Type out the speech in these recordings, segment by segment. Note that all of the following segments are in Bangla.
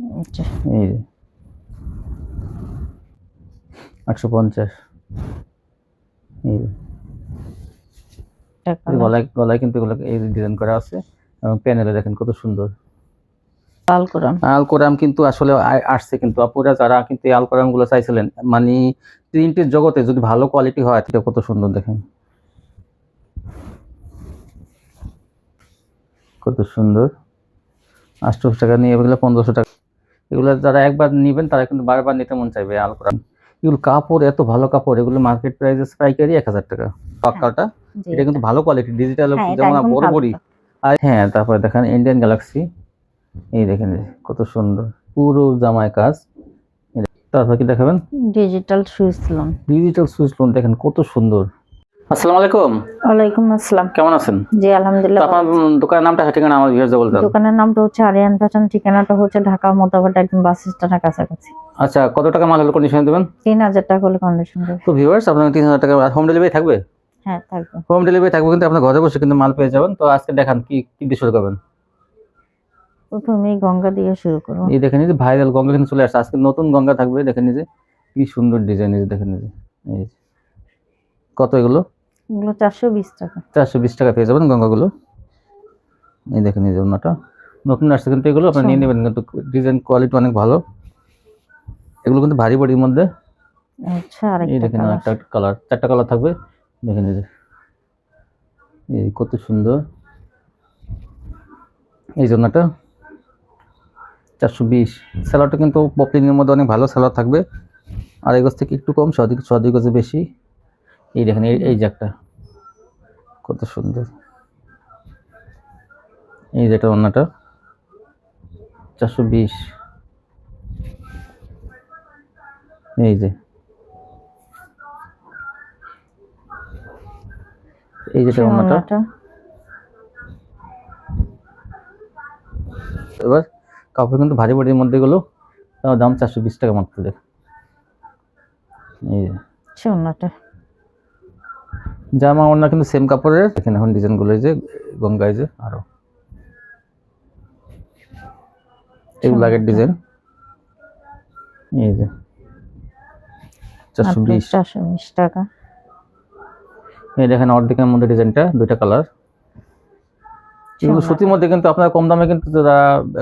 আচ্ছা। এই যে। আটশো পঞ্চাশ। এই গলায় গলায় কিন্তু এগুলো এই ডিজাইন করা আছে এবং প্যানেলে দেখেন কত সুন্দর। কোরআন আল কোরআন কিন্তু আসলে আসছে কিন্তু। আপুরা যারা কিন্তু আল কোরআনগুলো চাইছিলেন মানে প্রিন্টের জগতে যদি ভালো কোয়ালিটি হয় এটা কত সুন্দর দেখেন। কত সুন্দর। আটশোশো টাকা নিয়ে এগুলো পনেরোশো টাকা। এগুলো যারা একবার নেবেন তারা কিন্তু বারবার নিতে মন চাইবে আল কোরআন এগুলো কাপড় এত ভালো কাপড় এগুলো মার্কেট প্রাইস পাইকারি এক হাজার টাকা। পাক্কাটা। এটা কিন্তু ভালো কোয়ালিটি ডিজিটাল হ্যাঁ, যেমন একদম বড় বড়ি। আর হ্যাঁ তারপরে দেখেন ইন্ডিয়ান গ্যালাক্সি এই দেখেন কত সুন্দর। পুরো জামায় কাজ। তারপর কি দেখাবেন? Digital Swiss lawn digital Swiss lawn দেখেন কত সুন্দর। আসসালামু আলাইকুম। ওয়ালাইকুম আসসালাম। কেমন আছেন? জি আলহামদুলিল্লাহ আপনার দোকানের নামটা ঠিকানা আমার ভিউয়ার্স বলতে। দোকানের নামটা হচ্ছে আরিয়ান ফ্যাশন ঠিকানাটা হচ্ছে ঢাকা মোতাবাট একদম বাস স্ট্যান্ডের কাছাকাছি। আচ্ছা কত টাকা মাল হলে কন্ডিশন দেবেন? তিন হাজার টাকা হলে কন্ডিশন দেবে। তো ভিউয়ার্স আপনার তিন হাজার টাকা হোম ডেলিভারি থাকবে? হ্যাঁ থাকবে। হোম ডেলিভারি থাকবে কিন্তু আপনার ঘরে বসে কিন্তু মাল পেয়ে যাবেন। তো আজকে দেখান কি কি দিয়ে শুরু করবেন? প্রথমে গঙ্গা দিয়ে শুরু করব। এই দেখেন এই যে ভাইরাল গঙ্গা কিন্তু চলে আসছে। আজকে নতুন গঙ্গা থাকবে দেখেন এই যে কি সুন্দর ডিজাইন এই দেখেন এই এই যে। কত এগুলো? এগুলো চারশো বিশ টাকা। চারশো বিশ টাকা পেয়ে যাবেন গঙ্গাগুলো। এই দেখেন এই যে ওনাটা নতুন আসছে কিন্তু এগুলো আপনার নিয়ে নেবেন কিন্তু ডিজাইন কোয়ালিটি অনেক ভালো। এগুলো কিন্তু ভারী বডির মধ্যে। আচ্ছা এই দেখেন একটা কালার চারটা কালার থাকবে। দেখেন এই যে। এই কত সুন্দর। এই জন্যটা চারশো বিশ। স্যালাডটা কিন্তু পপলিনের মধ্যে অনেক ভালো স্যালাড থাকবে। আর গজ থেকে একটু কম সদিক সদিক গজে বেশি। এই দেখেন এই এই যে একটা কত সুন্দর। এই যেটা অন্যটা চারশো বিশ। এই যে। এই যেটা অন্যটা এবার কাপড় কিন্তু ভারী বডির মধ্যে গুলো দাম চারশো বিশ টাকা মাত্র দেখ। এই যে। ওড়নাটা। জামা ওড়না কিন্তু সেম কাপড়ের দেখেন এখন ডিজাইনগুলো যে গঙ্গায় যে আরও। এগুলো আগের ডিজাইন এই যে। চারশো বিশ। চারশো বিশ টাকা। এই দেখেন অর্ধেকের মধ্যে ডিজাইনটা দুইটা কালার এগুলো সুতির মধ্যে কিন্তু আপনার কম দামে কিন্তু যারা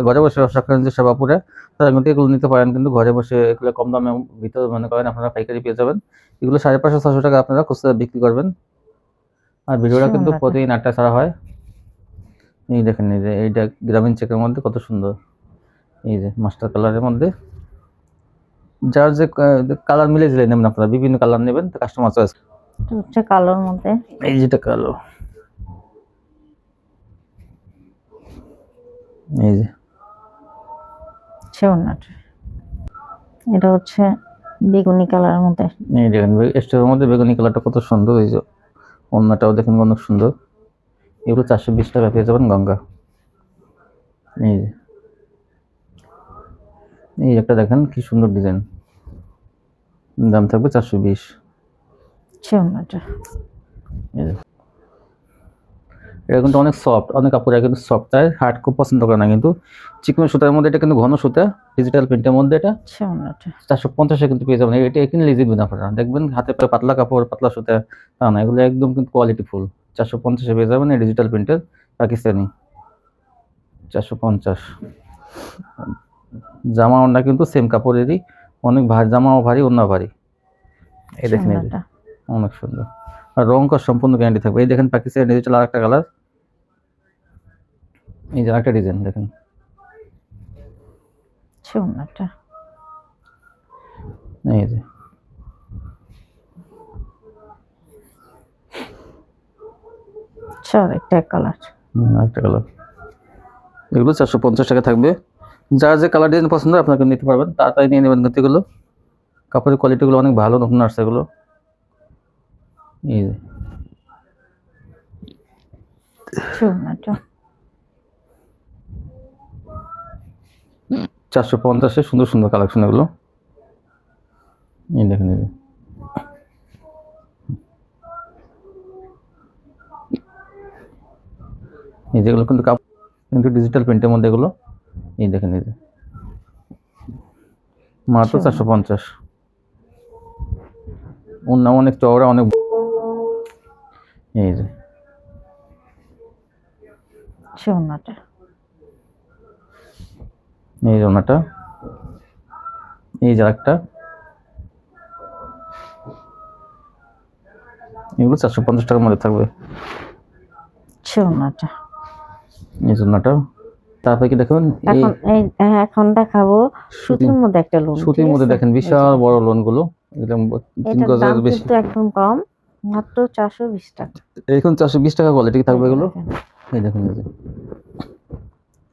ঘরে বসে ব্যবসা করেন যে সেবাপুরে তারা কিন্তু এগুলো নিতে পারেন। কিন্তু ঘরে বসে এগুলো কম দামে ভিতরে মনে করেন আপনারা পাইকারি পেয়ে যাবেন। এগুলো সাড়ে পাঁচশো ছশো টাকা আপনারা খুচরা বিক্রি করবেন। আর ভিডিওটা কিন্তু প্রতিদিন আটটা ছাড়া হয়। এই দেখেন এই যে এইটা গ্রামীণ চেকের মধ্যে কত সুন্দর। এই যে মাস্টার কালারের মধ্যে। যার যে কালার মিলে দিলে নেবেন আপনারা বিভিন্ন কালার নেবেন কাস্টমার চয়েস হচ্ছে কালোর মধ্যে। এই যেটা কালো। এই যে। এটা হচ্ছে বেগুনি কালারের মধ্যে। এই দেখেন স্টোরের মধ্যে বেগুনি কালারটা কত সুন্দর এই যে। অন্যটাও দেখেন অনেক সুন্দর। এগুলো চারশো বিশ টাকা পেয়ে যাবেন গঙ্গা। এই এই একটা দেখেন কি সুন্দর ডিজাইন দাম থাকবে চারশো বিশ আচ্ছা ওড়নাটা এই যে। এটা কিন্তু অনেক সফট অনেক কাপড় কিন্তু সফট তাই হার্ড খুব পছন্দ করে না কিন্তু। চিকন সুতার মধ্যে এটা কিন্তু ঘন সুতা ডিজিটাল প্রিন্টের মধ্যে এটা। চারশো পঞ্চাশে কিন্তু পেয়ে যাবেন এটা কিনলে জিতবেন আপনারা। দেখবেন হাতে পায়ে পাতলা কাপড় পাতলা সুতা তা না এগুলো একদম কিন্তু কোয়ালিটি ফুল চারশো পঞ্চাশে পেয়ে যাবেন এই ডিজিটাল প্রিন্টের পাকিস্তানি। চারশো পঞ্চাশ। জামা ওড়না কিন্তু সেম কাপড়েরই অনেক ভারী জামাও ভারী ওড়না ভারী। এই দেখেন অনেক সুন্দর। আর রং কর সম্পূর্ণ গ্যারান্টি থাকবে। এই দেখেন পাকিস্তানি ডিজিটাল আরেকটা কালার এই যে আরেকটা ডিজাইন দেখেন। আচ্ছা এই যে। আরেকটা কালার আরেকটা কালার এগুলো চারশো পঞ্চাশ টাকা থাকবে। যার যে কালার ডিজাইন পছন্দ আপনাকে নিতে পারবেন। তাড়াতাড়ি নিয়ে নেবেন। কিন্তু এগুলো কাপড়ের কোয়ালিটিগুলো অনেক ভালো নতুন আসছে এগুলো। এই চারশো পঞ্চাশে সুন্দর সুন্দর কালেকশন এগুলো। এই দেখেন এই এই যেগুলো কিন্তু কিন্তু ডিজিটাল প্রিন্টের মধ্যে এগুলো। এই দেখেন এই যে। মাত্র। চারশো পঞ্চাশ। অন্য অনেক চওড়া অনেক এই যে। এই যে ওনাটা। এই যে একটা এগুলো চারশো পঞ্চাশ টাকার মধ্যে থাকবে। এই তারপরে কি দেখুন এখন হ্যাঁ, এখন দেখাবো সুতির মধ্যে একটা লোন সুতির মধ্যে দেখেন বিশাল বড় লোনগুলো। একদম কম। মাত্র চারশো বিশ টাকা। এখন চারশো বিশ টাকা কোয়ালিটি থাকবে এগুলো? এই দেখুন এই যে।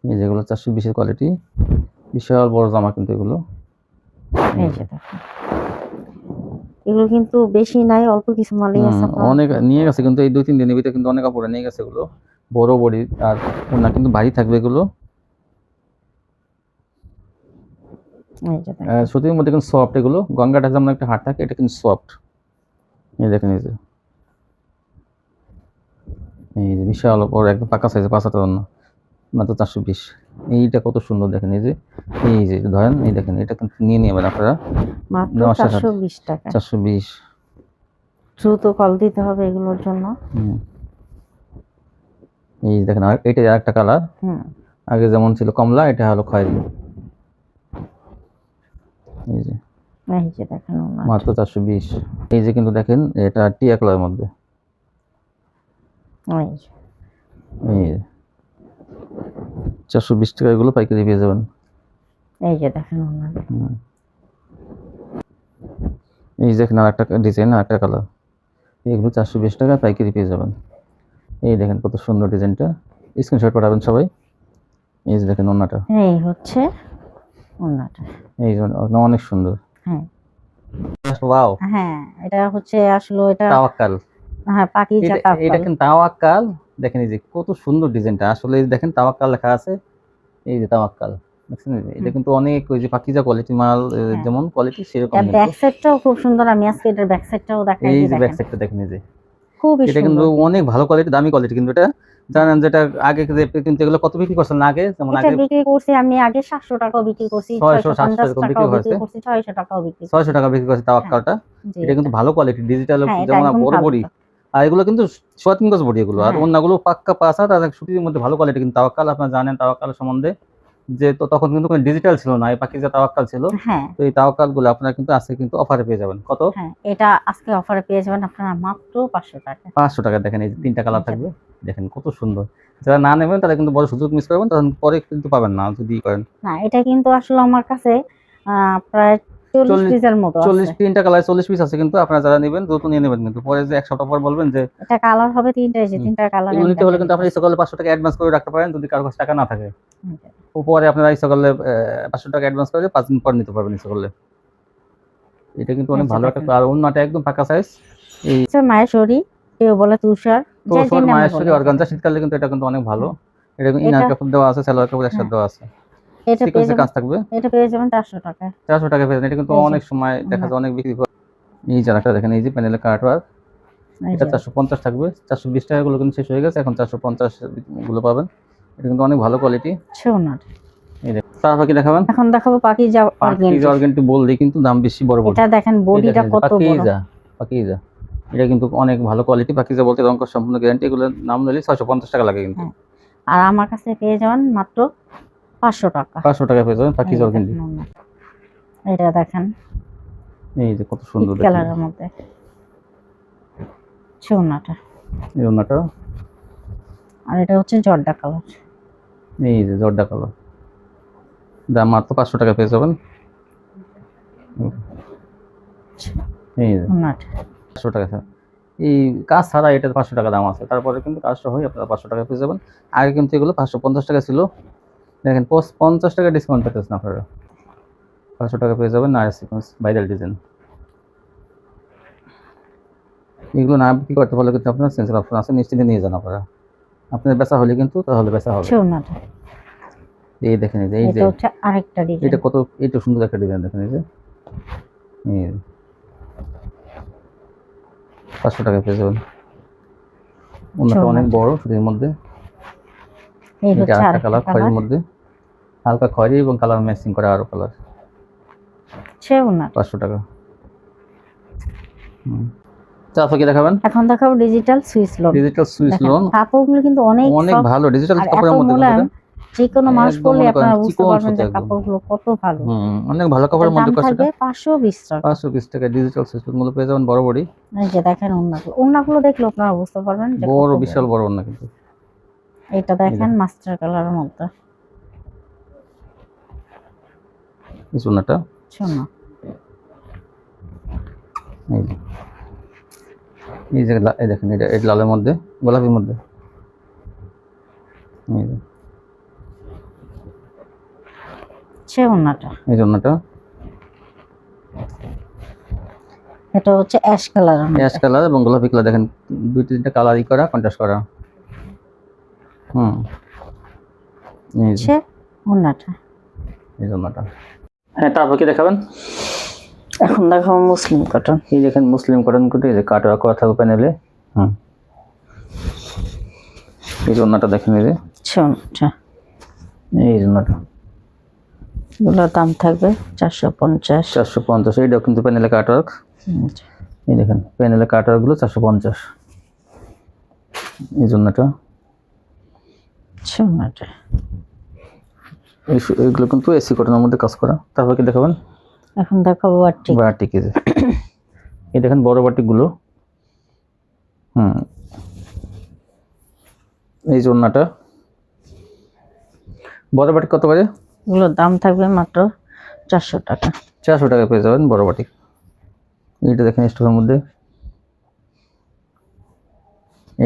এই যেগুলো চারশো বিশের কোয়ালিটি বিশাল বড় জামা কিন্তু এগুলো। এই যে দেখেন। এগুলো কিন্তু বেশি নাই অল্প কিছু মালই আছে অনেক নিয়ে গেছে কিন্তু এই দুই তিন দিনের ভিতরে কিন্তু অনেক কাপড় নিয়ে গেছে এগুলো। বড় বড়ি আর ওনা কিন্তু ভারী থাকবে এগুলো। এই যে দেখেন। আহ, সুতির মধ্যে কিন্তু সফট এগুলো। গঙ্গাটা যেমন একটা হাট থাকে এটা কিন্তু সফট এই দেখেন এই যে। এই যে বিশাল বড় একদম পাকা সাইজে পাঁচাতে অন্য মাত্র চারশো বিশ। এইটা কত সুন্দর দেখেন এই যে এই যে ধরেন এই দেখেন এটা কিন্তু নিয়ে নেবেন আপনারা। চারশো বিশ টাকা। চারশো বিশ। দ্রুত কল দিতে হবে এগুলোর জন্য। এই দেখেন আর এটা আরেকটা কালার হুম। আগে যেমন ছিল কমলা এটা হলো খয়েরি। এই যে। এই যে দেখেন মাত্র। চারশো বিশ। এই যে কিন্তু দেখেন এটা টিয়া কালারের মধ্যে। এই চারশো বিশ টাকা এগুলো পাইকারি পেয়ে যাবেন। এই যে দেখেন এই দেখেন আর একটা ডিজাইন আর একটা কালার। এগুলো চারশো বিশ টাকা পাইকারি পেয়ে যাবেন। এই দেখেন কত সুন্দর ডিজাইনটা। স্ক্রিনশট পাঠাবেন সবাই। এই যে দেখেন অন্যটা এই হচ্ছে ওনাটা। এই অনেক সুন্দর। হ্যাঁ। ওয়াও হ্যাঁ এটা হচ্ছে আসলে এটা তাওয়াক্কাল। হ্যাঁ পাখি এটা এটা কিন্তু তাওয়াক্কাল। দেখেন এই যে কত সুন্দর ডিজাইনটা। আসলে দেখেন তাওয়াক্কাল লেখা আছে। এই যে তাওয়াক্কাল। এটা কিন্তু অনেক ওই যে পাকিজা কোয়ালিটি মাল হ্যাঁ। যেমন কোয়ালিটি সেরকম। ব্যাক সাইডটাও খুব সুন্দর। আমি আজকে এটার ব্যাক সাইডটাও দেখাই এই যে ব্যাক সাইডটা দেখেন। এই যে। খুবই এটা কিন্তু অনেক ভালো কোয়ালিটি দামি কোয়ালিটি কিন্তু এটা। জানেন যেটা আগে যে কিন্তু এগুলো কত বিক্রি করছেন? আগে? যেমন আগে বিক্রি করছি আমি আগে সাতশো টাকাও বিক্রি করছি 600, 700 এরকম টাকাও বিক্রি করছি ছয়শো টাকাও বিক্রি করছি। ছয়শো টাকা বিক্রি করছে তাওয়াক্কালটা জি, এটা কিন্তু ভালো কোয়ালিটি ডিজিটাল হ্যাঁ, যেমন একদম বড় বড়ি। আর এগুলো কিন্তু সোয়া তিন গজ বডি এগুলো। আর হ্যাঁ। অন্যগুলো পাক্কা পাঁচ হাত আর সুতির মধ্যে ভালো কোয়ালিটি কিন্তু তাওয়াক্কাল আপনারা জানেন তাওয়াক্কাল সম্বন্ধে। যে তো তখন কিন্তু কোনো ডিজিটাল ছিল না এই পাকিজা তাওয়াক্কাল ছিল হ্যাঁ। তো এই তাওয়াক্কালগুলো আপনারা কিন্তু আজকে কিন্তু অফারে পেয়ে যাবেন। কত? হ্যাঁ এটা আজকে অফারে পেয়ে যাবেন আপনারা মাত্র পাঁচশো টাকা। পাঁচশো টাকা দেখেন এই যে তিনটা কালার। থাকবে। দেখেন কত সুন্দর। যারা না নেবেন তারা কিন্তু বড় সুযোগ মিস করবেন তখন পরে কিন্তু পাবেন না যদি করেন। না এটা কিন্তু আসলে আমার কাছে প্রায় চল্লিশ তিনটা কালার চল্লিশ পিস আছে কিন্তু আপনারা যারা নেবেন দ্রুত নিয়ে নেবেন কিন্তু। পরে যে এক সপ্তাহ পর বলবেন যে এটা কালার হবে তিনটা হুম। তিনটা কালার নিতে হলে কিন্তু সকালে পাঁচশো টাকা অ্যাডভান্স করে রাখতে পারেন যদি কারও কাছে টাকা না থাকে। তো পরে আপনারা সকালে পাঁচশো টাকা অ্যাডভান্স করে পাঁচ দিন পর নিতে পারবেন সকালে এটা কিন্তু অনেক আচ্ছা, ভালো একটা। আর অন্যটা একদম ফাঁকা সাইজ এই হচ্ছে মায়েশ্বরী কেউ বলে তুষার। তো যে যে সর মায়েশ্বরী অর্গানজা শীতকালে কিন্তু এটা কিন্তু অনেক ভালো। এটা কিন্তু ইনার কাপড় দেওয়া আছে সালোয়ার কাপড় একসাথে হ্যাঁ। দেওয়া আছে। এটা পেয়ে সিকোয়েন্সের কাজ থাকবে। এটা পেয়ে যাবেন চারশো টাকায়। চারশো টাকা পেয়ে এটা কিন্তু অনেক সময় দেখা যায় অনেক বিক্রি করে এই একটা দেখেন এই যে প্যানেলের কার্ড এই এটা যে। চারশো পঞ্চাশ থাকবে। চারশো বিশ টাকা গুলো কিন্তু শেষ হয়ে গেছে। এখন চারশো পঞ্চাশগুলো পাবেন। এটা কিন্তু অনেক ভালো কোয়ালিটি এই দেখুন তারপর কি দেখাবেন? এখন দেখাবো পাকিজা অর্গেন্টি বললে কিন্তু দাম বেশি বড় বড়। এটা দেখেন বডিটা কত বড়। পাকিজা পাকিজা। এটা কিন্তু অনেক ভালো কোয়ালিটি পাকিজা বলতে রঙ সম্পূর্ণ গ্যারান্টি এগুলো নাম নিলে ছয়শো পঞ্চাশ টাকা লাগে কিন্তু। আর আমার কাছে পেয়ে যাবেন মাত্র পাঁচশো টাকা। পাঁচশো টাকা পেয়ে যাবেন পাকিজা দেখেন এটা দেখেন। এই যে কত সুন্দর কালারের মধ্যে। সোনাটা এই ওনাটা আর এটা হচ্ছে জর্দা কালার এই যে জর্দা কালার দাম মাত্র পাঁচশো টাকা পেয়ে যাবেন। এই যে। ওনাটা পাঁচশো টাকা এই কাজ ছাড়া এটা পাঁচশো টাকা দাম আছে। তারপরে কিন্তু কাজটা হয় আপনারা পাঁচশো টাকা পেয়ে যাবেন আগে কিন্তু এগুলো পাঁচশো পঞ্চাশ টাকা ছিল। দেখেন পঞ্চাশ টাকা ডিসকাউন্ট পেতেছেন আপনারা। পাঁচশো টাকা পেয়ে যাবেন না সিকোয়েন্স ভাইরাল ডিজাইন এগুলো না বিক্রি করতে পারলে কিন্তু আপনার সেন্সার অপশন আছে নিশ্চিন্তে নিয়ে যান আপনারা। আপনার বেচা হলে কিন্তু তাহলে বেচা হবে। এই দেখেন এই যে এটা হচ্ছে আরেকটা ডিজাইন এটা কত এটা সুন্দর একটা ডিজাইন দেখেন এই যে। এই যে। পাঁচশো টাকা পেয়ে যাবেন। অন্যটা অনেক বড় শুধুর মধ্যে। এটা আরেকটা কালার কালার মধ্যে। হালকা খয়েরি এবং কালার ম্যাচিং করা আরও কালার পাঁচশো টাকা। তারপর কি দেখাবেন? এখন দেখাবো digital Swiss lawn digital Swiss lawn কাপড়গুলো কিন্তু অনেক অনেক ভালো। ডিজিটাল কাপড়ের মধ্যে যে কোনো মানুষ পরলে আপনারা বুঝতে পারবেন যে কাপড়গুলো কত ভালো। অনেক ভালো এটার মধ্যে দাম কষ্ট থাকবে পাঁচশো বিশ টাকা। পাঁচশো বিশ টাকা ডিজিটালগুলো পেয়ে যাবেন বড় বড়ই এই যে দেখেন ওড়নাগুলো ওড়নাগুলো দেখলে আপনারা বুঝতে পারবেন যে বড় বিশাল বড় না কিন্তু। এটা দেখেন মাস্টার কালারের মধ্যে। এই সোনাটা শোনো এই যে। এই যে দেখেন এটা লালের মধ্যে গোলাপির মধ্যে। এই সে ওড়নাটা এই জন্যটা এটা হচ্ছে অ্যাশ কালার অ্যাশ কালার এবং গোলাপি কালার দেখেন দুই তিনটা কালারই করা কন্ট্রাস্ট করা। হুম। এই যে। সে ওড়নাটা এই জন্যটা হ্যাঁ তারপর কি দেখাবেন? এখন দেখাবো মুসলিম কটন এই দেখেন মুসলিম কটন কুটি এই যে কাটা করা থাকবে প্যানেলে হুম। এই জন্যটা দেখেন এই যে। ওড়নাটা এই জন্যটা এগুলোর দাম থাকবে চারশো পঞ্চাশ। চারশো পঞ্চাশ এইটাও কিন্তু প্যানেলে কাটওয়ার্ক। এই দেখেন প্যানেলে কাটওয়ার্কগুলো চারশো পঞ্চাশ। এই জন্যটা সে ওড়নাটা এই সু- এইগুলো কিন্তু এসি কটনের মধ্যে কাজ করা। তারপর কি দেখাবেন? এখন দেখাবো বাটিক। এই যে। এই দেখেন বড় বাটিকগুলো। হুম। এই জন্যটা বড় বাটিক কত করে? এগুলোর দাম থাকবে মাত্র চারশো টাকা। চারশো টাকা পেয়ে যাবেন বড় বাটিক এইটা দেখেন স্টোরের মধ্যে।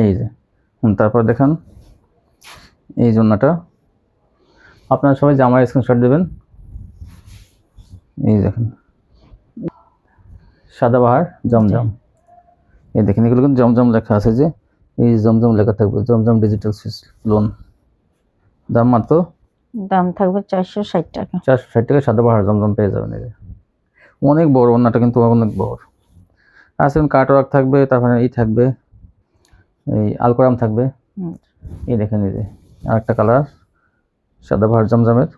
এই যে তারপর দেখেন এই জন্যটা আপনারা সবাই জামার স্ক্রিনশট দেবেন। এই দেখেন। সাদাবাহার জমজম। এই দেখেন, এগুলো কিন্তু জমজম লেখা আছে যে, এই জমজম লেখা থাকবে, জমজম ডিজিটাল লোন দাম মাত্র দাম থাকবে চারশো ষাট টাকা। চারশো ষাট টাকা সাদাবাহার জমজম পেয়ে যাবেন এই অনেক বড় ওনাটা কিন্তু অনেক বড়। সেরকম কাটওয়ার্ক থাকবে তারপরে এই থাকবে এই আলকোরাম থাকবে। এই দেখেন এই যে আর একটা কালার সাদাবাহার জমজমের।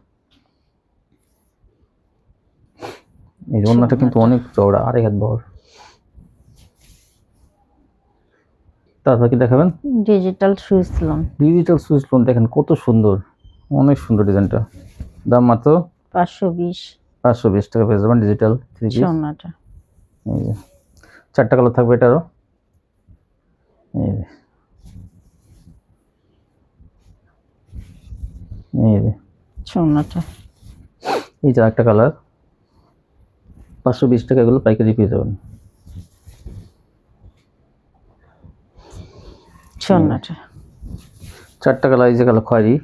এই ওনাটা কিন্তু অনেক চওড়া আড়াই হাত বড়। তারপর কি দেখাবেন? Digital Swiss lawn. Digital Swiss lawn দেখেন কত সুন্দর। অনেক সুন্দর ডিজাইনটা। দাম মাত্র পাঁচশো বিশ। পাঁচশো বিশ টাকা পেয়ে যাবেন ডিজিটাল থ্রি পিস সোনাটা। এই যে চারটা কালার থাকবে এটারও এই যে এই যে। সোনাটা। এই যে একটা কালার পাঁচশো বিশ টাকা এগুলো পাইকারি পেয়ে যাবেন। সোনাটা। চারটা কালার এই যে কালার খয়েরি।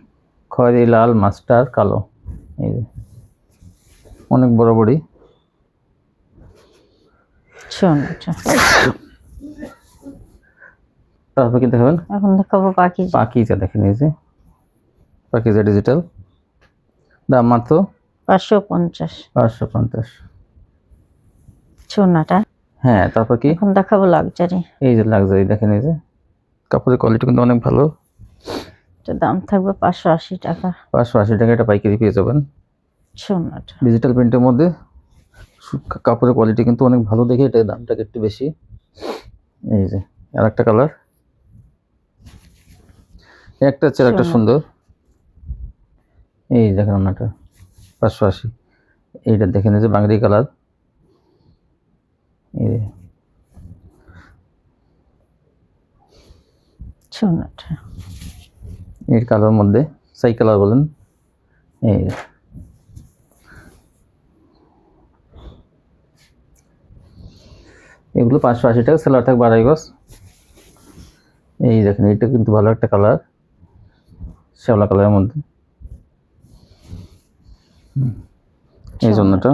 খয়েরি লাল মাস্টার কালো। এই যে। অনেক বড় বড়ি সোনাটা তারপর কি দেখাবেন? এখন দেখাবো পাখি দেখেন এই যে। পাকিজা ডিজিটাল দাম মাত্র? পাঁচশো পঞ্চাশ। পাঁচশো পঞ্চাশ। সোনাটা। হ্যাঁ তারপর কি? এখন দেখাবো লাক্সারি এই যে লাক্সারি দেখেন এই যে। কাপড়ের কোয়ালিটি কিন্তু অনেক ভালো। এটার দাম থাকবে পাঁচশো আশি টাকা। পাঁচশো আশি টাকা এটা পাইকারি পেয়ে যাবেন। সোনাটা ডিজিটাল প্রিন্টের মধ্যে কাপড়ের কোয়ালিটি কিন্তু অনেক ভালো দেখে এটার দামটা একটু বেশি। এই যে আর একটা কালার একটা হচ্ছে একটা সুন্দর। এই দেখেন ওনাটা পাঁচশো আশি। এইটা দেখেন যে বাঙালি কালার এই যে। সোনাটা এই কালার মধ্যে সাই কালার বলেন। এই এগুলো পাঁচশো আশি টাকা সেলার থাকবে আড়াই গজ। এই দেখেন এটা কিন্তু ভালো একটা কালার শ্যাওলা কালারের মধ্যে। এই জন্যটা।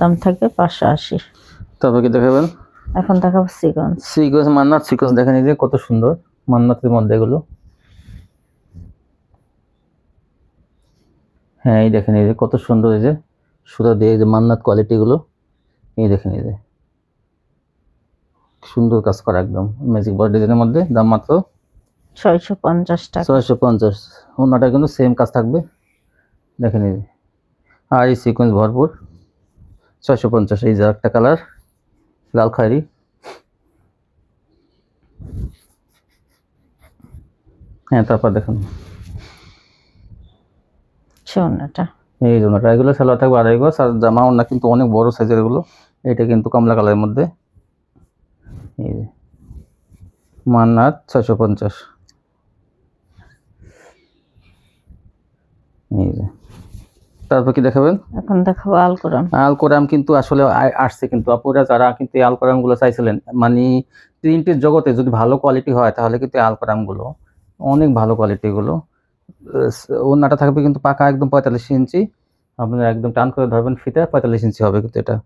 দাম থাকবে পাঁচশো আশি। তারপর কি দেখাবেন? এখন দেখাবো সিকন্স সিকোয়েন্স মান্নাত সিকোয়েন্স দেখেন এই যে কত সুন্দর মান্নাতের মধ্যে এগুলো। হ্যাঁ এই দেখেন এই যে কত সুন্দর এই যে সুতা দিয়ে এই যে মান্নাত কোয়ালিটিগুলো এই দেখেন এই যে। সুন্দর কাজ করা একদম ম্যাজিক বড় ডিজাইনের মধ্যে দাম মাত্র ছয়শো পঞ্চাশ টাকা। ছয়শো পঞ্চাশ। ওনাটা কিন্তু সেম কাজ থাকবে দেখেন এই। আর এই সিকোয়েন্স ভরপুর ছয়শো পঞ্চাশ এই যে একটা কালার লাল খয়েরি। হ্যাঁ তারপর দেখুন। সোনাটা। এই জন্য এগুলো সালোয়ার থাকবে আড়াই গজ আর জামা ওনা কিন্তু অনেক বড় সাইজের এগুলো। এটা কিন্তু কমলা কালারের মধ্যে। এই যে মান্নাত ছয়শো পঞ্চাশ। এই যে তারপর কি দেখাবেন? এখন দেখাবো আল কোরআন আল কোরআন কিন্তু আসলে আসছে কিন্তু। আপুরা যারা কিন্তু আল কোরআনগুলো চাইছিলেন মানে প্রিন্টের জগতে যদি ভালো কোয়ালিটি হয় তাহলে কিন্তু আল কোরআনগুলো অনেক ভালো কোয়ালিটি গুলো। ওনাটা থাকবে কিন্তু পাকা একদম পঁয়তাল্লিশ ইঞ্চি। আপনারা একদম টান করে ধরবেন ফিতে পঁয়তাল্লিশ ইঞ্চি হবে কিন্তু এটা।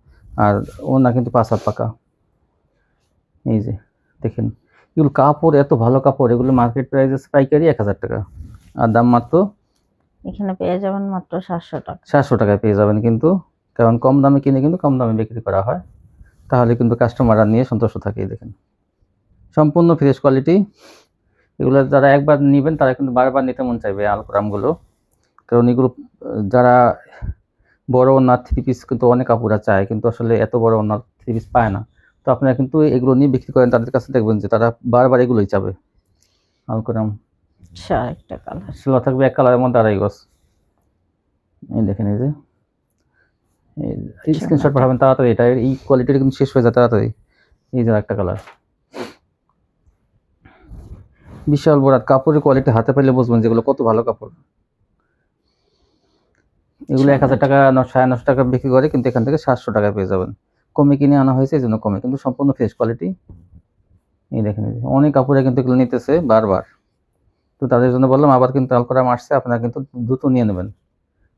আর ওনা কিন্তু পাঁচ হাত পাকা। এই যে দেখেন। এগুলো কাপড় এত ভালো কাপড় এগুলো মার্কেট প্রাইস পাইকারি এক হাজার টাকা। আর দাম মাত্র এখানে পেয়ে যাবেন মাত্র সাতশো টাকা। সাতশো টাকায় পেয়ে যাবেন কিন্তু, কারণ কম দামে কিনে কিন্তু কম দামে বিক্রি করা হয়। তাহলে কিন্তু কাস্টমাররা নিয়ে সন্তুষ্ট থাকে দেখেন। সম্পূর্ণ ফ্রেশ কোয়ালিটি এগুলো যারা একবার নেবেন, তারা কিন্তু বারবার নিতে মন চাইবে আলকোরামগুলো। কারণ এগুলো, যারা বড় ওনার থ্রি পিস কিন্তু অনেক কাপড়া চায়, কিন্তু আসলে এত বড় ওনার থ্রি পিস পায় না। তো আপনারা কিন্তু এগুলো নিয়ে বিক্রি করেন, তাদের কাছে দেখবেন যে তারা বারবার এগুলোই চাবে। আলকোরাম। আচ্ছা একটা কালার ছিল থাকবে এক কালারের মধ্যে আড়াই গজ। এই দেখেন এই যে। এই স্ক্রিনশট পাঠাবেন তাড়াতাড়ি এটা এই কোয়ালিটির কিন্তু শেষ হয়ে যায় তাড়াতাড়ি। এই যে একটা কালার বিশাল বড় আর কাপড়ের কোয়ালিটি হাতে পেলে বুঝবেন যেগুলো কত ভালো কাপড়। এগুলো এক হাজার টাকা ন- সাড়ে নশো টাকা বিক্রি করে কিন্তু এখান থেকে সাতশো টাকা পেয়ে যাবেন। কমে কিনে আনা হয়েছে এই জন্য কমে। কিন্তু সম্পূর্ণ ফ্রেশ কোয়ালিটি এই দেখেন অনেক কাপড়ে কিন্তু এগুলো নিতেছে বারবার। তো তাদের জন্য বললাম, আবার কিন্তু আলকোরাম আসছে, আপনারা কিন্তু দ্রুত নিয়ে নেবেন।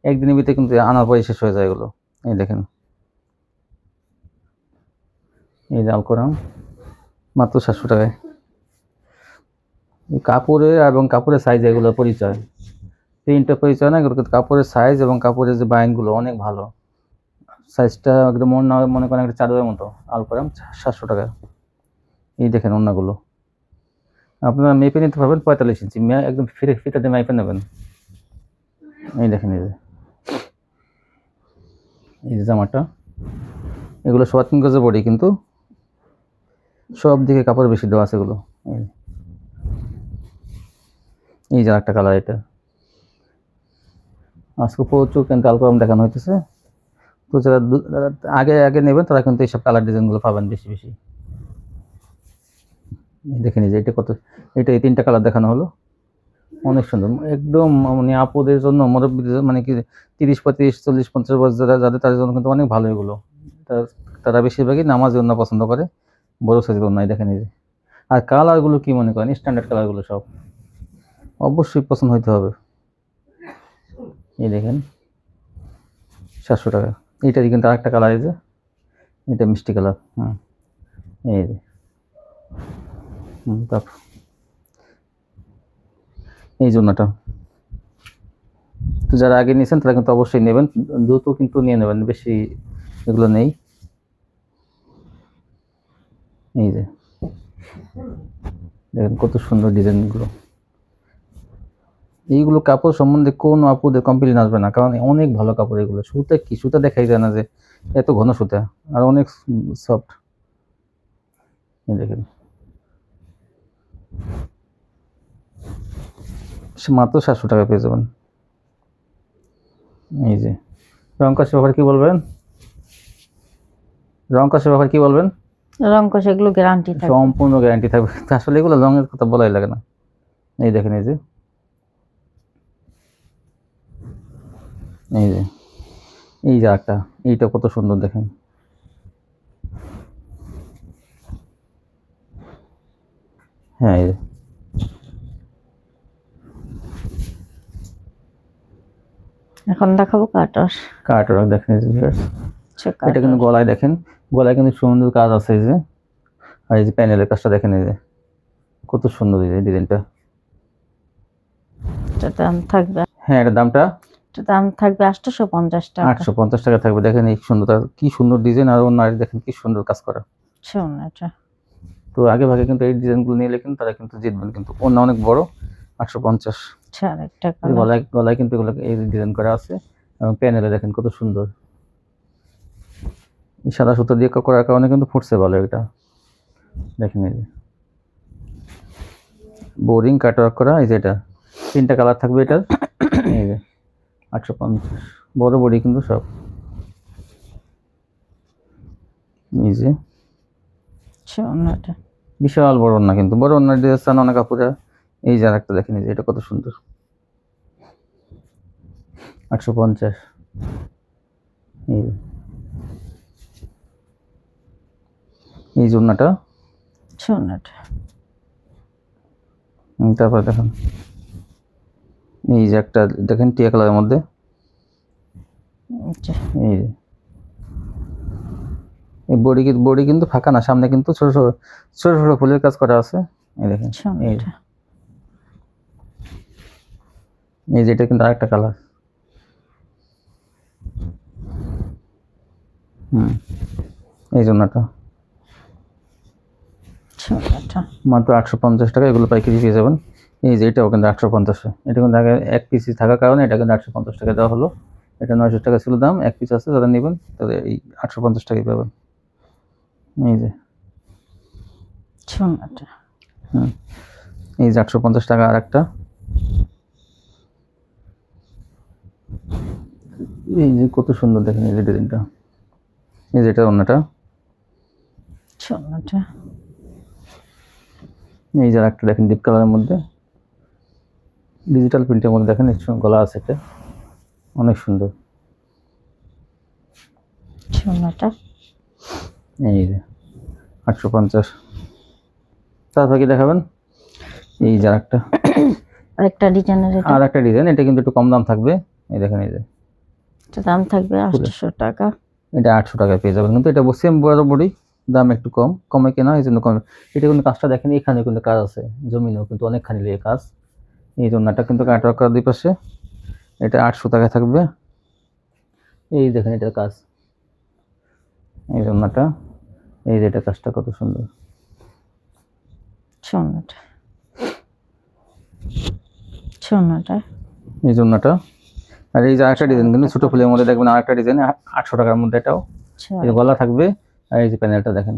একদিনের ভিতরে কিন্তু আনার পরে শেষ হয়ে যায় এগুলো। এই দেখেন। এই যে আলকোরাম, মাত্র সাতশো টাকায়। কাপড়ের এবং কাপড়ের সাইজ এগুলো পরিচয়। প্রিন্টের পরিচয় না, এগুলো কাপড়ের সাইজ এবং কাপড়ের যে বাইনগুলো অনেক ভালো। সাইজটা একদম মনে হয় মনে করেন একটা চাদরের মতো। আলকোরাম সাতশো টাকা এই দেখেন অন্যগুলো আপনারা মেপে নিতে পারবেন পঁয়তাল্লিশ ইঞ্চি। একদম ফিরে ফিতাতে মেপে নেবেন। এই দেখেন এই যে। এই যে জামাটা। এগুলো সোয়া তিন গজের বডি কিন্তু সব দিকে কাপড় বেশি দেওয়া আছে এগুলো। এই যে। একটা কালার এটা। আজকে প্রচুর কিন্তু আলকোরাম দেখানো হইতেছে। তো যারা আগে আগে নেবেন তারা কিন্তু এইসব কালার ডিজাইনগুলো পাবেন বেশি বেশি। দেখে নিয়ে যে এটা কত, এটা এই তিনটা কালার দেখানো হলো। অনেক সুন্দর, একদম মানে আপুদের জন্য, মুরব্বীদের মানে কি তিরিশ, পঁয়ত্রিশ, চল্লিশ, পঞ্চাশ বছর যারা, যাদের, তাদের জন্য কিন্তু অনেক ভালো এগুলো। তারা- বেশিরভাগই নামাজ অন্য পছন্দ করে, বড় সাইজের অন্যায় দেখে নিয়ে আর কালারগুলো কি মনে করেন? স্ট্যান্ডার্ড কালারগুলো সব। অবশ্যই পছন্দ হইতে হবে। এই দেখেন, সাতশো টাকা। এইটারই কিন্তু আরেকটা কালার এই যে, এটা মিষ্টি কালার হুম। এই এই জন্যটা। তো যারা আগে নিয়েছেন, তারা কিন্তু অবশ্যই নেবেন। দ্রুত কিন্তু নিয়ে নেবেন, বেশি এগুলো নেই। এই যে। দেখেন কত সুন্দর ডিজাইনগুলো। এইগুলো কাপড় সম্বন্ধে কোনো আপুদের কমপ্লেন আসবে না, কারণ অনেক ভালো কাপড় এগুলো। সুতা কি? সুতা দেখাই যায় না যে এত ঘন সুতা, আর অনেক সফট দেখেন। মাত্র সাতশো টাকা পেয়ে যাবেন। এই যে। রং ব্যাপারে কি বলবেন? রং কষের ব্যাপারে কি বলবেন? রং কষে এগুলো গ্যারান্টি থাকবে। সম্পূর্ণ গ্যারান্টি থাকবে। আসলে এগুলো রঙের কথা বলাই লাগে না। এই দেখেন এই যে। এই যে। এই যে একটা এইটা কত সুন্দর দেখেন। হ্যাঁ এখন দেখাবো কাটার কার্টর দেখেন। আচ্ছা, এটা কিন্তু গলায় দেখেন। গলায় কিন্তু সুন্দর কাজ আছে এই যে। আর এই যে প্যানেলের কাজটা দেখেন এই যে। কত সুন্দর এই ডিজাইনটা। এটার দাম থাকবে হ্যাঁ এটার দামটা এটার দাম থাকবে আটশোশো পঞ্চাশ টাকা। আটশো পঞ্চাশ টাকা থাকবে। দেখেন এই সুন্দর কি সুন্দর ডিজাইন। আর অন্য দেখেন কি সুন্দর কাজ করা। শোন এটা তো আগে ভাগে কিন্তু এই ডিজাইনগুলো নিলে কিন্তু তারা কিন্তু জিতবেন। কিন্তু অন্য অনেক বড় আটশো পঞ্চাশ। আচ্ছা গলায় গলায় কিন্তু এগুলো এই ডিজাইন করা আছে। এবং প্যানেলে দেখেন কত সুন্দর। সাদা সুতো দিয়ে করার কারণে কিন্তু ফুটছে ভালো এটা। দেখেন এই যে। বোরিং কাটওয়ার্ক করা এই যে এটা। তিনটা কালার থাকবে এটার। এই যে আটশো পঞ্চাশ। বড় বড়ি কিন্তু সব। এই যে। অন্যটা বিশাল বড় না কিন্তু বড় অন্য ড্রেস অনেক কাপড়ে এই যে আরেকটা দেখেন এই যে এটা কত সুন্দর। আটশো পঞ্চাশ। এই যে। আচ্ছা অন্যটা। তারপর দেখেন। এই যে একটা দেখেন টিয়া কালারের মধ্যে। আচ্ছা। এই যে। এই বডি কিন্তু বডি কিন্তু ফাঁকা না সামনে কিন্তু ছোট ছোট ছোট ছোট ফুলের কাজ করা আছে। এই দেখেন এই যে। এই যে এটা কিন্তু আরেকটা কালার। হুম এই জন্যটা আচ্ছা মাত্র আটশো পঞ্চাশ টাকা এগুলো পাইকারি পেয়ে যাবেন। এই যে এটাও কিন্তু আটশো পঞ্চাশে এটা কিন্তু আগে এক পিস থাকার কারণে এটা কিন্তু আটশো পঞ্চাশ টাকা দেওয়া হলো। এটা নয়শো টাকা ছিল দাম এক পিস আছে যারা নেবেন তাদের এই আটশো পঞ্চাশ টাকাই পাবেন। এই যে। হুম। এই যে আটশো পঞ্চাশ টাকা আর একটা এই যে কত সুন্দর দেখেন এই যে ডিজাইনটা। এই যে এটা অন্যটা। আচ্ছা এই যে একটা দেখেন ডিপ কালারের মধ্যে। ডিজিটাল প্রিন্টের মধ্যে দেখেন একটু গলা আছে এটা। অনেক সুন্দর। অন্যটা এই যে আটশো পঞ্চাশ। তারপর কি দেখাবেন? এই যে একটা আরেকটা ডিজাইনের আর একটা ডিজাইন এটা কিন্তু একটু কম দাম থাকবে। এই দেখেন এই যে। এটা দাম থাকবে আটশো টাকা। এটা আটশো টাকায় পেয়ে যাবেন। কিন্তু এটা সেম বরাবরই দাম একটু কম। কমে কেনা এই জন্য কমে এটা কিন্তু কাজটা দেখেন এখানে কিন্তু কাজ আছে। জমিনেও কিন্তু অনেকখানি লেগে কাজ। এই জন্য এটা কিন্তু কাটওয়ার্ক করা দুই পাশে। এটা আটশো টাকায় থাকবে। এই দেখেন এটার কাজ। এই জন্যটা এই যে এটা কাজটা কত সুন্দর। এই জন্যটা আর এই যে আরেকটা ডিজাইন কিন্তু ছোটো ফুলের মধ্যে দেখবেন আরেকটা ডিজাইন আটশো টাকার মধ্যে এটাও। আচ্ছা। এই গলা থাকবে আর এই যে প্যানেলটা দেখেন।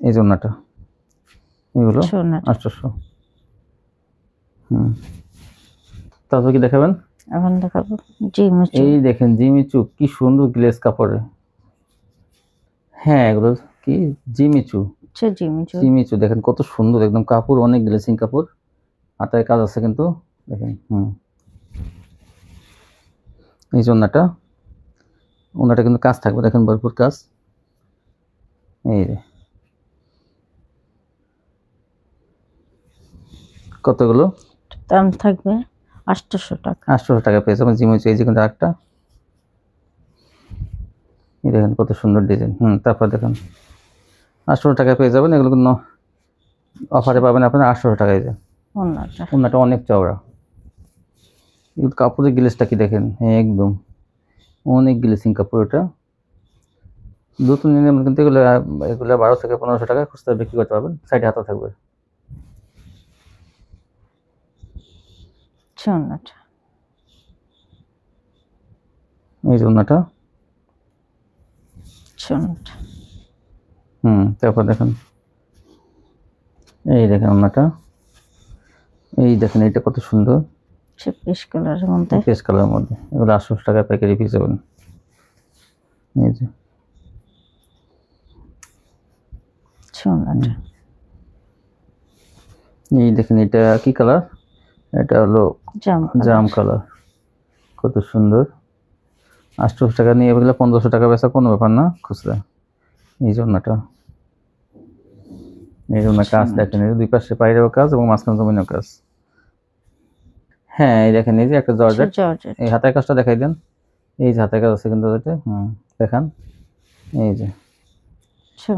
এই জন্যটা এগুলো আটশোশো। হুম। তারপর কি দেখাবেন? এখন দেখাবো। জি এই দেখেন জিমি চু কি সুন্দর গ্লেস কাপড়ে। হ্যাঁ এগুলো কি? জিমিচু। আচ্ছা জিমিচু। দেখেন কত সুন্দর একদম কাপড় অনেক গ্লেসিং কাপড়। হাতের কাজ আছে কিন্তু দেখেন হুম। এই জন্যটা ওনাটা কিন্তু কাজ থাকবে দেখেন ভরপুর কাজ। এই যে। কতগুলো? দাম থাকবে আটশোশো টাকা। আটশোশো টাকা পেয়েছে আমার জিমে এই যে কিন্তু একটা দেখেন কত সুন্দর ডিজাইন হুম তারপর দেখেন আটশোশো টাকা পেয়ে যাবেন। এগুলো কিন্তু অফারে পাবেন আপনার আটশোশো টাকায় যে অন্যটা। ওনাটা অনেক চওড়া। কাপড়ের গ্লেসটা কি দেখেন? হ্যাঁ একদম অনেক গ্লেসিং কাপড় ওটা দুটো নিলে আমরা কিন্তু এগুলো এগুলো বারো থেকে পনেরোশো টাকা খুচরা বিক্রি করতে পারবেন। সাইডে হাতা থাকবে। আচ্ছা এই যে ওনাটা অন্যটা হুম তারপর দেখেন। এই দেখেন ওনাটা এই দেখেন এটা কত সুন্দর। আচ্ছা পিস কালারের মধ্যে। পেস্ট কালারের মধ্যে। এগুলো আটশোশো টাকা প্যাকেটে পিস যাবেন। এই যে। এই দেখেন এটা কি কালার এটা হলো জাম জাম কালার কত সুন্দর। আটশোশো টাকা নিয়ে গেলে পনেরোশো টাকা বেচা কোনো ব্যাপার না খুচরা। এই জন্যটা। এই জন্য কাজ দেখেন দুই পাশে বাইরেও কাজ এবং মাঝখানে জমিনেও কাজ। হ্যাঁ এই দেখেন এই যে একটা জর্জেট। জর্জেট। এই হাতের কাজটা দেখাই দেন। এই যে হাতের কাজ আছে কিন্তু এটা হুম দেখান। এই যে। আচ্ছা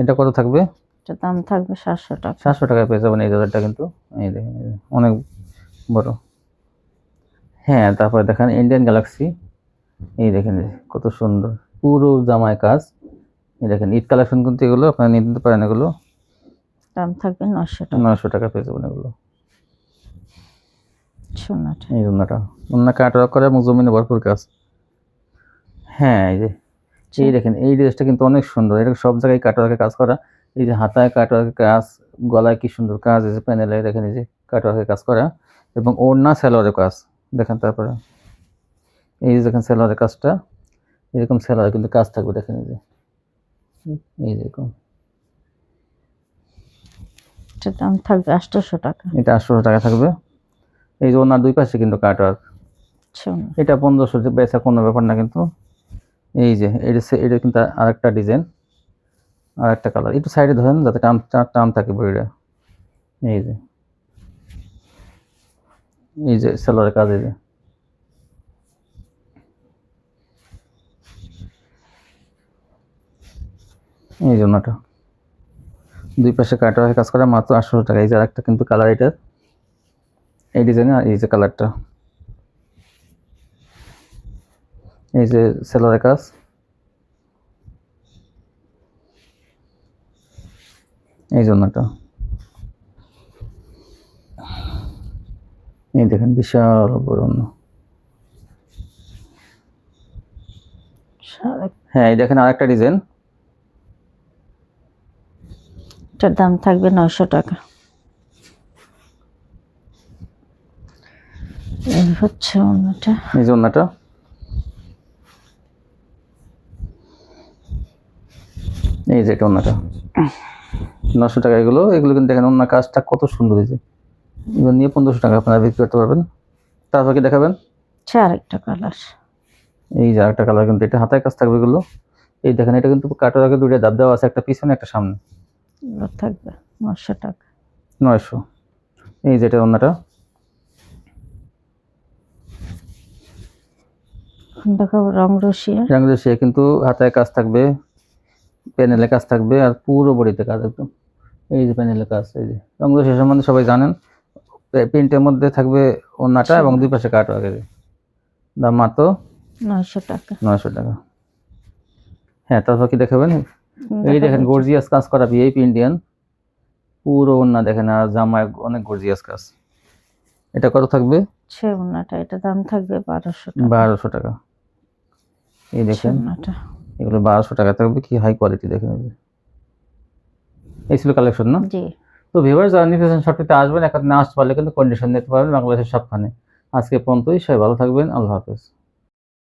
এটা কত থাকবে? এটা দাম থাকবে সাতশো টাকা। সাতশো টাকায় পেয়ে যাবেন এই জায়গাটা কিন্তু। এই দেখেন অনেক বড়। হ্যাঁ তারপরে দেখেন ইন্ডিয়ান গ্যালাক্সি এই দেখেন কত সুন্দর পুরো জামায় কাজ। এই দেখেন ঈদ কালেকশন কিন্তু এগুলো আপনারা নিয়ে নিতে পারেন এগুলো। দাম থাকবে নশো টাকা। নয়শো টাকা পেয়ে যাবেন এগুলো। আচ্ছা এই কাটওয়ার্ক করে এবং জমিনে ভরপুর কাজ। হ্যাঁ এই যে এই দেখেন এই ড্রেসটা কিন্তু অনেক সুন্দর। এটা সব জায়গায় কাজ করা। এই যে হাতায় কাজ গলায় কি সুন্দর কাজ এই যে প্যানেলে দেখেন এই যে কাজ করা। এবং ওড়না সেলোয়ারের কাজ। দেখেন তারপরে। এই যে দেখেন সেলোয়ারের কাজটা এরকম সেলোয়ার কিন্তু কাজ থাকবে দেখেন এই যে। এই এটার দাম থাকবে আটশোশো টাকা। এটা আটশোশো টাকা থাকবে। এই যে ওনার দুই পাশে কিন্তু কাটওয়ার্ক আচ্ছা এটা পনেরোশো যে বেচা কোনো ব্যাপার না কিন্তু। এই যে এটা সে- এটা কিন্তু আরেকটা ডিজাইন আর একটা কালার। একটু সাইডে ধরেন যাতে টান টান- থাকে বইটা। এই যে। এই যে সেলোয়ারের কাজ এই যে। এই জন্য ওটা দুই পাশে কাটা কাজ করা মাত্র আটশো টাকা। এই যে আরেকটা কিন্তু কালার এটার এই ডিজাইন আর এই যে কালারটা এই যে সেলারের কাজ। এই জন্যটা এই দেখেন বিশাল বড় হ্যাঁ এই দেখেন আরেকটা ডিজাইন এটার দাম থাকবে নয়শো টাকা। এই হচ্ছে ওনাটা এই যে এটা অন্যটা নশো টাকা এগুলো এগুলো কিন্তু দেখেন অন্য কাজটা কত সুন্দর হয়েছে এগুলো নিয়ে পনেরোশো টাকা আপনারা বিক্রি করতে পারবেন। তারপর কি দেখাবেন? আচ্ছা আরেকটা কালার এই যে আরেকটা কালার কিন্তু এটা হাতায় কাজ থাকবে এগুলো। এই দেখেন এটা কিন্তু কাটার আগে দুটো দাব দেওয়া আছে একটা পিছনে একটা সামনে। থাকবে নশো টাকা। নয়শো। এই যেটা অন্যটা দেখাবো রং রসিয়া। কিন্তু হাতায় কাজ থাকবে প্যানেলে কাজ থাকবে আর পুরো বডিতে কাজ একদম। এই যে প্যানেলে কাজ এই যে। সে সম্বন্ধে সবাই জানেন প্রিন্টের মধ্যে থাকবে ওন্নাটা এবং দুই পাশে কাট আগে। দাম মাত্র নয়শো টাকা। নয়শো টাকা। হ্যাঁ তারপর কি দেখাবেন? এই দেখেন। গর্জিয়াস কাজ করা ভিআইপি ইন্ডিয়ান পুরো ওন্না দেখেন আর জামায় অনেক গর্জিয়াস কাজ। এটা কত থাকবে? আচ্ছা ওনাটা এটা দাম থাকবে বারোশো টাকা। বারোশো টাকা। এই দেখেন এগুলো বারোশো টাকা থাকবে কি হাই কোয়ালিটি দেখেন এই ছিল কালেকশন না? জি। তো ভিভার যারা নিতে চান সবটিতে আসবেন এখানে না আসতে পারলে কিন্তু কন্ডিশন নিতে পারবেন বাংলাদেশের সবখানে। আজকে পর্যন্তই সবাই ভালো থাকবেন আল্লাহ হাফেজ।